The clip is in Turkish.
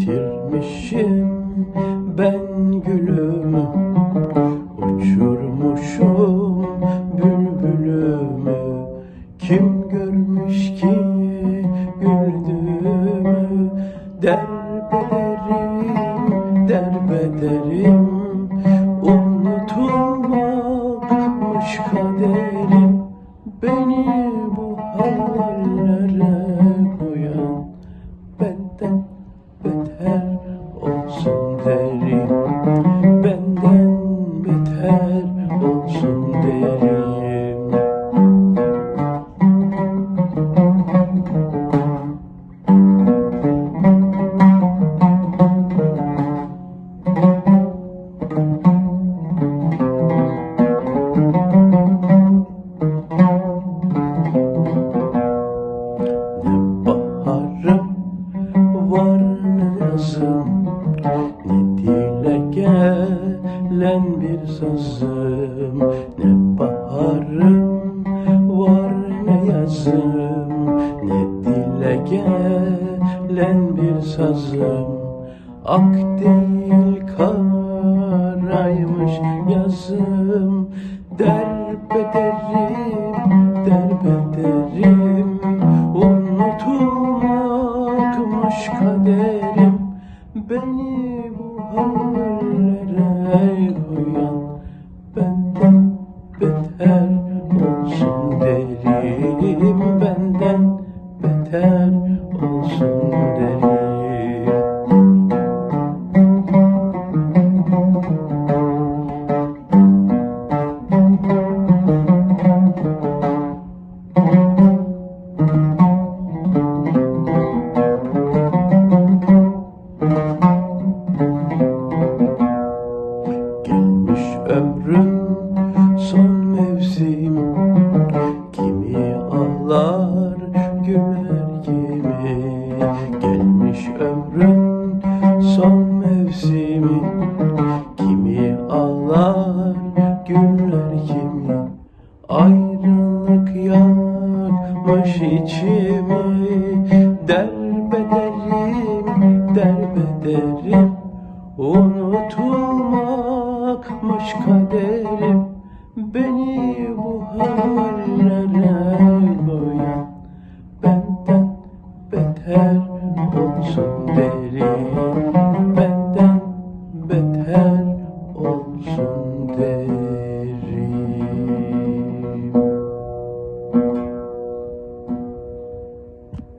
Yitirmişim ben gülümü Uçurmuşum bülbülümü. Kim görmüş ki güldüğümü? Derbederim, derbederim. Unutulmakmış kaderim Beni ne yazım Ne dile gelen bir sazım Ne baharım var ne yazım. Ne dile gelen bir sazım. Ak değil karaymış yazım. Derbederim, derbederim. Unutulmakmış kaderim Beni bu hallere koyan Benden beter olsun derim Benden beter Ömrüm son mevsimi Kimi ağlar güler kimi. Ayrılık yakmış içimi. Derbederim, derbederim. Unutulmakmış kaderim. Beni bu hallere koyan Benden beter